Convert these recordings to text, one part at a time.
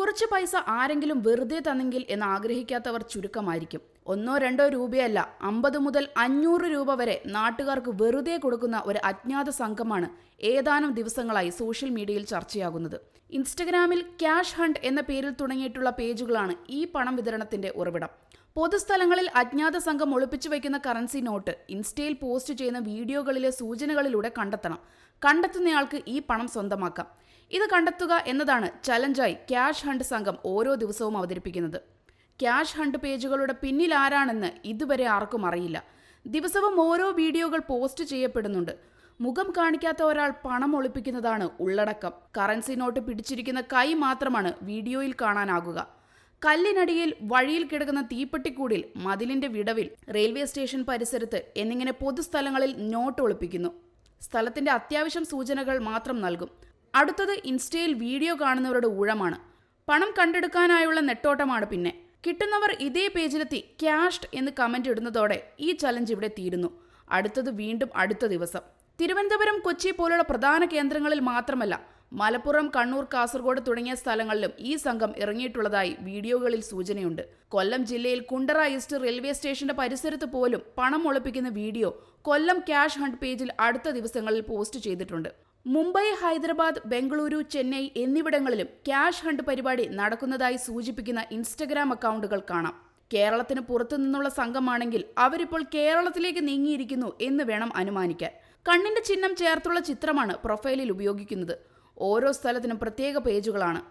കുറച്ച് പൈസ ആരെങ്കിലും വെറുതെ തന്നെങ്കിൽ എന്ന് ആഗ്രഹിക്കാത്തവർ ചുരുക്കമായിരിക്കും. ഒന്നോ രണ്ടോ രൂപയല്ല അമ്പത് മുതൽ അഞ്ഞൂറ് രൂപ വരെ നാട്ടുകാർക്ക് വെറുതെ കൊടുക്കുന്ന ഒരു അജ്ഞാത സംഘമാണ് ഏതാനും ദിവസങ്ങളായി സോഷ്യൽ മീഡിയയിൽ ചർച്ചയാകുന്നത്. ഇൻസ്റ്റഗ്രാമിൽ ക്യാഷ് ഹണ്ട് എന്ന പേരിൽ തുടങ്ങിയിട്ടുള്ള പേജുകളാണ് ഈ പണം വിതരണത്തിന്റെ ഉറവിടം. പൊതുസ്ഥലങ്ങളിൽ അജ്ഞാത സംഘം ഒളിപ്പിച്ചു വയ്ക്കുന്ന കറൻസി നോട്ട് ഇൻസ്റ്റയിൽ പോസ്റ്റ് ചെയ്യുന്ന വീഡിയോകളിലെ സൂചനകളിലൂടെ കണ്ടെത്തണം. കണ്ടെത്തുന്നയാൾക്ക് ഈ പണം സ്വന്തമാക്കാം. ഇത് കണ്ടെത്തുക എന്നതാണ് ചലഞ്ചായി ക്യാഷ് ഹണ്ട് സംഘം ഓരോ ദിവസവും അവതരിപ്പിക്കുന്നത്. ക്യാഷ് ഹണ്ട് പേജുകളുടെ പിന്നിൽ ആരാണെന്ന് ഇതുവരെ ആർക്കും അറിയില്ല. ദിവസവും ഓരോ വീഡിയോകൾ പോസ്റ്റ് ചെയ്യപ്പെടുന്നുണ്ട്. മുഖം കാണിക്കാത്ത ഒരാൾ പണം ഒളിപ്പിക്കുന്നതാണ് ഉള്ളടക്കം. കറൻസി നോട്ട് പിടിച്ചിരിക്കുന്ന കൈ മാത്രമാണ് വീഡിയോയിൽ കാണാനാകുക. കല്ലിനടിയിൽ വഴിയിൽ കിടക്കുന്ന തീപ്പെട്ടിക്കൂടിൽ മതിലിന്റെ വിടവിൽ റെയിൽവേ സ്റ്റേഷൻ പരിസരത്ത് എന്നിങ്ങനെ പൊതുസ്ഥലങ്ങളിൽ നോട്ട് ഒളിപ്പിക്കുന്നു. സ്ഥലത്തിന്റെ അത്യാവശ്യം സൂചനകൾ മാത്രം നൽകും. അടുത്തത് ഇൻസ്റ്റയിൽ വീഡിയോ കാണുന്നവരുടെ ഊഴമാണ്. പണം കണ്ടെടുക്കാനായുള്ള നെട്ടോട്ടമാണ് പിന്നെ. കിട്ടുന്നവർ ഇതേ പേജിലെത്തി ക്യാഷ്ഡ് എന്ന് കമന്റ് ഇടുന്നതോടെ ഈ ചലഞ്ച് ഇവിടെ തീരുന്നു. അടുത്തത് വീണ്ടും അടുത്ത ദിവസം. തിരുവനന്തപുരം കൊച്ചി പോലുള്ള പ്രധാന കേന്ദ്രങ്ങളിൽ മാത്രമല്ല മലപ്പുറം കണ്ണൂർ കാസർഗോഡ് തുടങ്ങിയ സ്ഥലങ്ങളിലും ഈ സംഘം ഇറങ്ങിയിട്ടുള്ളതായി വീഡിയോകളിൽ സൂചനയുണ്ട്. കൊല്ലം ജില്ലയിൽ കുണ്ടറ ഈസ്റ്റ് റെയിൽവേ സ്റ്റേഷന്റെ പരിസരത്ത് പോലും പണം ഒളിപ്പിക്കുന്ന വീഡിയോ കൊല്ലം ക്യാഷ് ഹണ്ട് പേജിൽ അടുത്ത ദിവസങ്ങളിൽ പോസ്റ്റ് ചെയ്തിട്ടുണ്ട്. മുംബൈ ഹൈദരാബാദ് ബംഗളൂരു ചെന്നൈ എന്നിവിടങ്ങളിലും ക്യാഷ് ഹണ്ട് പരിപാടി നടക്കുന്നതായി സൂചിപ്പിക്കുന്ന ഇൻസ്റ്റഗ്രാം അക്കൗണ്ടുകൾ കാണാം. കേരളത്തിന് പുറത്തു നിന്നുള്ള സംഘമാണെങ്കിൽ അവരിപ്പോൾ കേരളത്തിലേക്ക് നീങ്ങിയിരിക്കുന്നു എന്ന് വേണം അനുമാനിക്കാൻ. കണ്ണിന്റെ ചിഹ്നം ചേർത്തുള്ള ചിത്രമാണ് പ്രൊഫൈലിൽ ഉപയോഗിക്കുന്നത്. ഓരോ സ്ഥലത്തിനും പ്രത്യേക പേജുകളാണ്.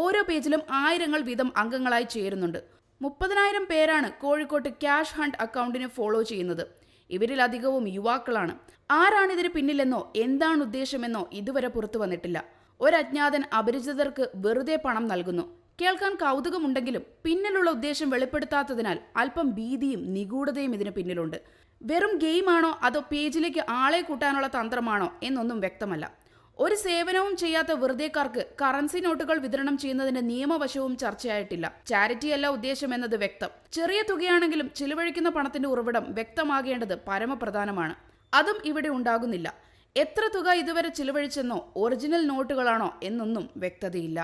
ഓരോ പേജിലും ആയിരങ്ങൾ വീതം അംഗങ്ങളായി ചേരുന്നുണ്ട്. മുപ്പതിനായിരം പേരാണ് കോഴിക്കോട്ട് ക്യാഷ് ഹണ്ട് അക്കൗണ്ടിനെ ഫോളോ ചെയ്യുന്നത്. ഇവരിലധികവും യുവാക്കളാണ്. ആരാണിതിന് പിന്നിലെന്നോ എന്താണ് ഉദ്ദേശമെന്നോ ഇതുവരെ പുറത്തു വന്നിട്ടില്ല. ഒരജ്ഞാതൻ അപരിചിതർക്ക് വെറുതെ പണം നൽകുന്നു. കേൾക്കാൻ കൗതുകമുണ്ടെങ്കിലും പിന്നിലുള്ള ഉദ്ദേശം വെളിപ്പെടുത്താത്തതിനാൽ അല്പം ഭീതിയും നിഗൂഢതയും ഇതിന് പിന്നിലുണ്ട്. വെറും ഗെയിമാണോ അതോ പേജിലേക്ക് ആളെ കൂട്ടാനുള്ള തന്ത്രമാണോ എന്നൊന്നും വ്യക്തമല്ല. ഒരു സേവനവും ചെയ്യാത്ത വെറുതെക്കാർക്ക് കറൻസി നോട്ടുകൾ വിതരണം ചെയ്യുന്നതിന്റെ നിയമവശവും ചർച്ചയായിട്ടില്ല. ചാരിറ്റിയല്ല ഉദ്ദേശം എന്നത് വ്യക്തം. ചെറിയ തുകയാണെങ്കിലും ചിലവഴിക്കുന്ന പണത്തിന്റെ ഉറവിടം വ്യക്തമാകേണ്ടത് പരമപ്രധാനമാണ്. അതും ഇവിടെ ഉണ്ടാകുന്നില്ല. എത്ര തുക ഇതുവരെ ചിലവഴിച്ചെന്നോ ഒറിജിനൽ നോട്ടുകളാണോ എന്നൊന്നും വ്യക്തതയില്ല.